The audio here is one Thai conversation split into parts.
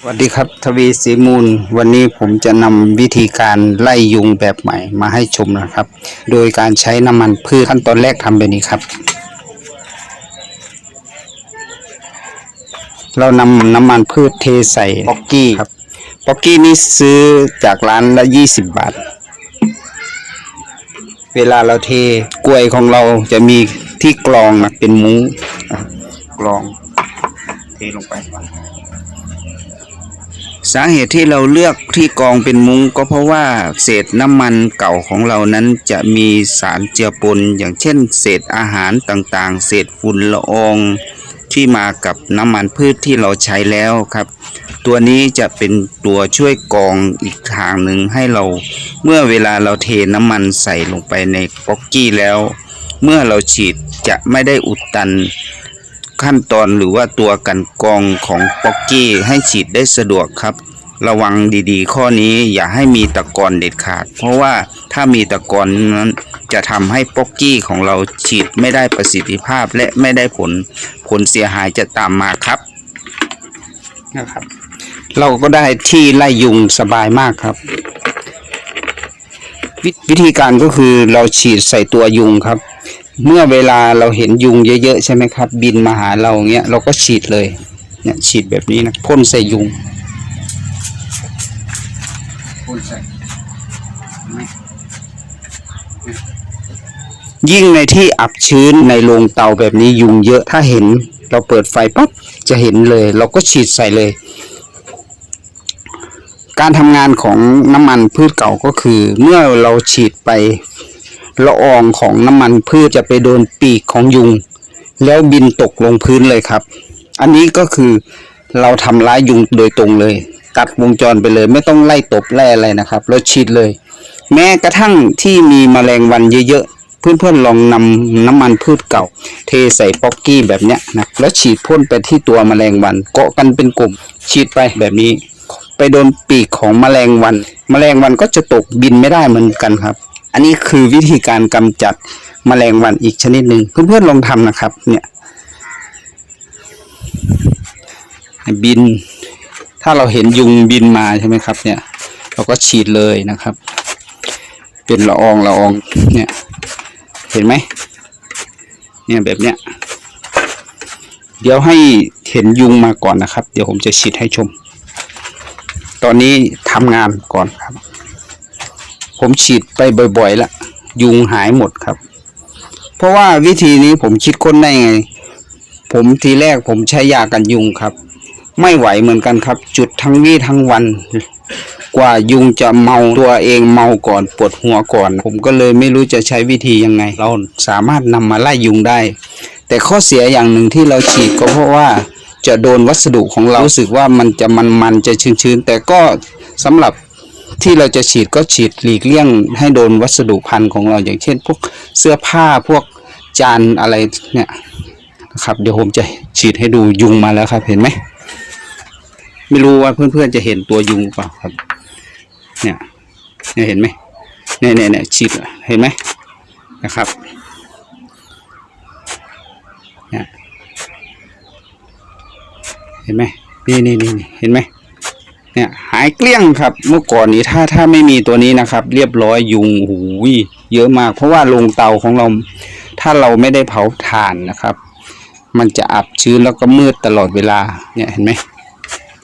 สวัสดีครับทวีสีมูล วันนี้ผมจะนำวิธีการไล่ยุงแบบใหม่มาให้ชมนะครับ โดยการใช้น้ำมันพืชขั้นตอนแรกทำแบบนี้ครับ เรานำน้ำมันพืชเทใส่ป๊อกกี้ครับป๊อกกี้นี้ซื้อจากร้านละ 20 บาท เวลาเราเทกล้วยของเราจะมีที่กรองนะเป็นมุ้งอะกรองเทลงไปก่อนสาเหตุที่เราเลือกที่กองเป็นมุ้งก็เพราะว่าเศษน้ำมันเก่าของเรานั้นจะมีสารเจือปนอย่างเช่น เศษอาหารต่างๆ เศษฝุ่นละออง ที่มากับน้ำมันพืชที่เราใช้แล้วครับ ตัวนี้จะเป็นตัวช่วยกองอีกทางหนึ่งให้เรา เมื่อเวลาเราเทน้ำมันใส่ลงไปในป๊อกกี้แล้ว เมื่อเราฉีดจะไม่ได้อุดตัน ขั้นตอนหรือว่าตัวกันกรองของป๊อกกี้ให้ฉีดได้สะดวกครับ ระวังดีๆ ข้อนี้อย่าให้มีตะกอนเด็ดขาด เพราะว่าถ้ามีตะกอนนั้นจะทำให้ป๊อกกี้ของเราฉีดไม่ได้ประสิทธิภาพและไม่ได้ผลผลเสียหายจะตามมาครับนะครับ เราก็ได้ที่ไล่ยุงสบายมากครับวิวิธีการก็คือเราฉีดใส่ตัวยุงครับ เมื่อเวลาเราเห็นยุงเยอะๆใช่ไหมครับ บินมาหาเราเงี้ยเราก็ฉีดเลยเนี่ยฉีดแบบนี้นะพ่นใส่ยุงพ่นใส่ยิ่งในที่อับชื้นในโรงเตาแบบนี้ยุงเยอะถ้าเห็นเราเปิดไฟปั๊บจะเห็นเลย เราก็ฉีดใส่เลย การทำงานของน้ำมันพืชเก่าก็คือ เมื่อเราฉีดไป ละอองของน้ำมันพืชจะไปโดนปีกของยุง แล้วบินตกลงพื้นเลยครับ อันนี้ก็คือเราทำร้ายยุงโดยตรงเลย ตัดวงจรไปเลยไม่ต้องไล่ตบไล่อะไรนะครับเราฉีดเลย แม้กระทั่งที่มีแมลงวันเยอะๆ เพื่อนๆลองนำน้ำมันพืชเก่า เทใส่ป๊อกกี้แบบเนี้ยนะแล้วฉีดพ่นไปที่ตัวแมลงวันเกาะกันเป็นกลุ่ม ฉีดไปแบบนี้ ไปโดนปีกของแมลงวันแมลงวันก็จะตกบินไม่ได้เหมือนกันครับ อันนี้คือวิธีการกำจัดแมลงวันอีกชนิดหนึ่งเพื่อนๆลองทำนะครับ เนี่ย บิน ถ้าเราเห็นยุงบินมาใช่ไหมครับ เนี่ย เราก็ฉีดเลยนะครับ เป็นละอองละอองเนี่ย เห็นไหมเนี่ยแบบเนี้ยเดี๋ยวให้เห็นยุงมาก่อนนะครับ เดี๋ยวผมจะฉีดให้ชม ตอนนี้ทำงานก่อนครับ ผมฉีดไปบ่อยๆละยุงหายหมดครับ เพราะว่าวิธีนี้ผมคิดค้นได้ไง ผมทีแรกผมใช้ยากันยุงครับ ไม่ไหวเหมือนกันครับ จุดทั้งวี่ทั้งวัน กว่ายุงจะเมาตัวเองเมาก่อนปวดหัวก่อน ผมก็เลยไม่รู้จะใช้วิธียังไง เราสามารถนำมาไล่ยุงได้ แต่ข้อเสียอย่างหนึ่งที่เราฉีดก็เพราะว่าจะโดนวัสดุของเรารู้สึกว่ามันจะมันๆจะชื้นๆแต่ก็สำหรับ ที่เราจะฉีดก็ฉีดหลีกเลี่ยงให้โดนวัสดุพันธุ์ของเราอย่างเช่น พวกเสื้อผ้าพวกจานอะไรเนี่ยนะครับเดี๋ยวผมจะฉีดให้ดูยุงมาแล้วครับ เห็นไหมไม่รู้ว่าเพื่อนๆจะเห็นตัวยุงเปล่าครับ เนี่ยเนี่ยเห็นไหมเนี่ยเนี่ยเนี่ยฉีดเห็นไหมนะครับเนี่ยเห็นไหมนี่นี่นี่เห็นไหม เนี่ยหายเกลี้ยงครับ เมื่อก่อนนี้ถ้าถ้าไม่มีตัวนี้นะครับ เรียบร้อยยุงหูยเยอะมาก เพราะว่าโรงเตาของเรา ถ้าเราไม่ได้เผาถ่านนะครับ มันจะอับชื้นแล้วก็มืดตลอดเวลาเนี่ยเห็นไหม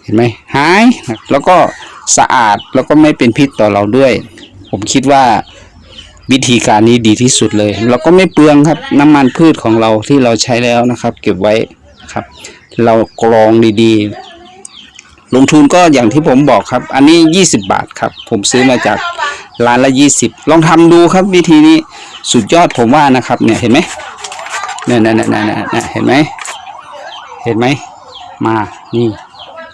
เห็นไหมหายแล้วก็สะอาดแล้วก็ไม่เป็นพิษต่อเราด้วย ผมคิดว่าวิธีการนี้ดีที่สุดเลย เราก็ไม่เปลืองครับน้ำมันพืชของเราที่เราใช้แล้วนะครับ เก็บไว้ครับ เรากรองดีๆ ลงทุนก็อย่างที่ผมบอกครับ อันนี้ 20 บาทครับ ผมซื้อมาจากร้านละ 20 ลองทำดูครับวิธีนี้สุดยอดผมว่านะครับ เนี่ยเห็นไหมเนี่ยเนี่ยเนี่ยเนี่ยเนี่ยเห็นไหมเห็นไหมมานี่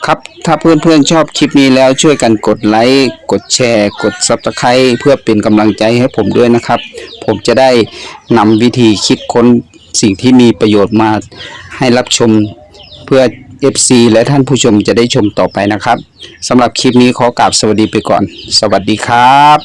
ครับถ้าเพื่อนๆชอบคลิปนี้แล้วช่วยกันกดไลค์กดแชร์ กด Subscribe เพื่อเป็นกำลังใจให้ผมด้วยนะครับ ผมจะได้นำวิธีคิดค้นสิ่งที่มีประโยชน์มาให้รับชมเพื่อ FC และท่านผู้ชมจะได้ชมต่อไปนะครับสำหรับคลิปนี้ขอกราบสวัสดีไปก่อน สวัสดีครับ